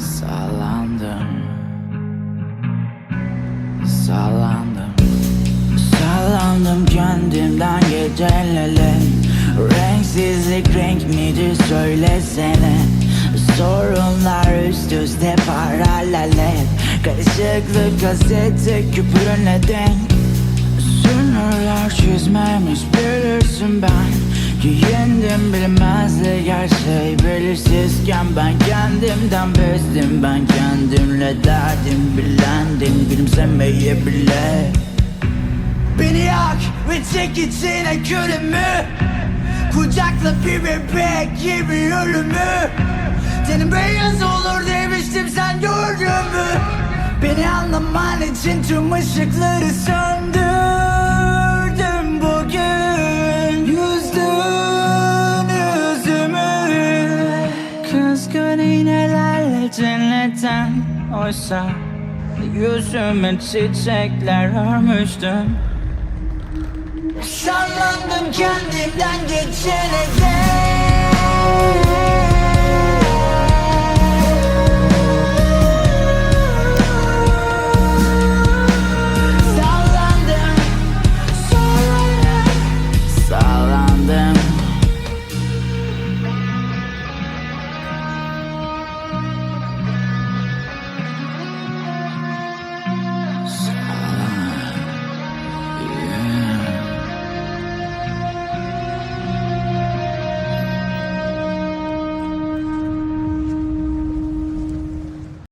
Sallandım. Sallandım. Sallandım kendimden gecelele. Renksizlik renk miydi söylesene. Sorunlar üst üste paralel hep Karışıklık gazete küpürüne denk. Sınırlar çizmemiş bilirsin ben. Giyindim bilmezlik her şey belirsizken Ben kendimden bezdim. Ben kendimle derdim Bilendim gülümsemeye bile. Beni yak ve çek içine külümü Kucakla bir bebek gibi ölümü. Tenim beyaz olur demiştim sen gördün mü? Beni anlaman için tüm ışıkları söndürdüm cennetten Oysa yüzüme çiçekler örmüştüm Sallandım kendimden geçene dek